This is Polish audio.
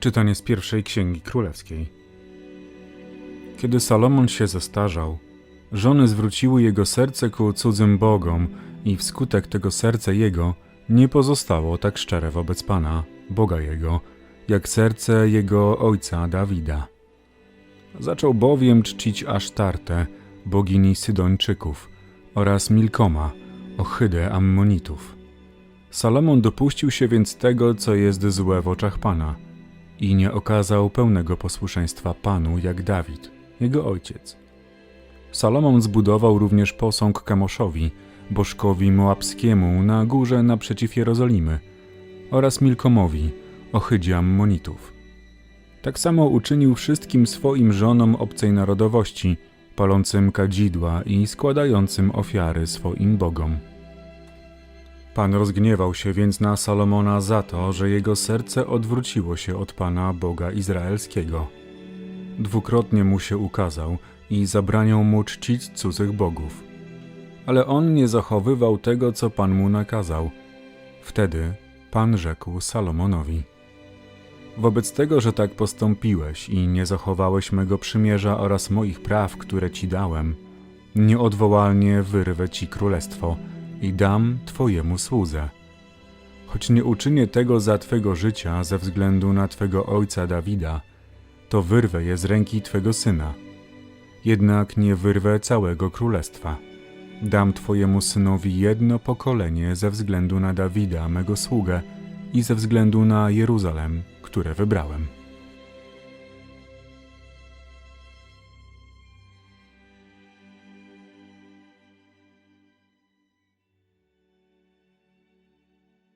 Czytanie z pierwszej księgi królewskiej. Kiedy Salomon się zestarzał, żony zwróciły jego serce ku cudzym bogom, i wskutek tego serce jego nie pozostało tak szczere wobec Pana, Boga jego, jak serce jego ojca Dawida. Zaczął bowiem czcić Asztartę, bogini Sydończyków, oraz Milkoma, ohydę Ammonitów. Salomon dopuścił się więc tego, co jest złe w oczach Pana i nie okazał pełnego posłuszeństwa Panu jak Dawid, jego ojciec. Salomon zbudował również posąg Kamoszowi, bożkowi moabskiemu na górze naprzeciw Jerozolimy oraz Milkomowi, ohydzie Ammonitów. Tak samo uczynił wszystkim swoim żonom obcej narodowości, palącym kadzidła i składającym ofiary swoim bogom. Pan rozgniewał się więc na Salomona za to, że jego serce odwróciło się od Pana Boga Izraelskiego. Dwukrotnie mu się ukazał i zabraniał mu czcić cudzych bogów. Ale on nie zachowywał tego, co Pan mu nakazał. Wtedy Pan rzekł Salomonowi: Wobec tego, że tak postąpiłeś i nie zachowałeś mego przymierza oraz moich praw, które ci dałem, nieodwołalnie wyrwę ci królestwo i dam twojemu słudze. Choć nie uczynię tego za twego życia ze względu na twego ojca Dawida, to wyrwę je z ręki twego syna. Jednak nie wyrwę całego królestwa. Dam twojemu synowi jedno pokolenie ze względu na Dawida, mego sługę, i ze względu na Jeruzalem, które wybrałem.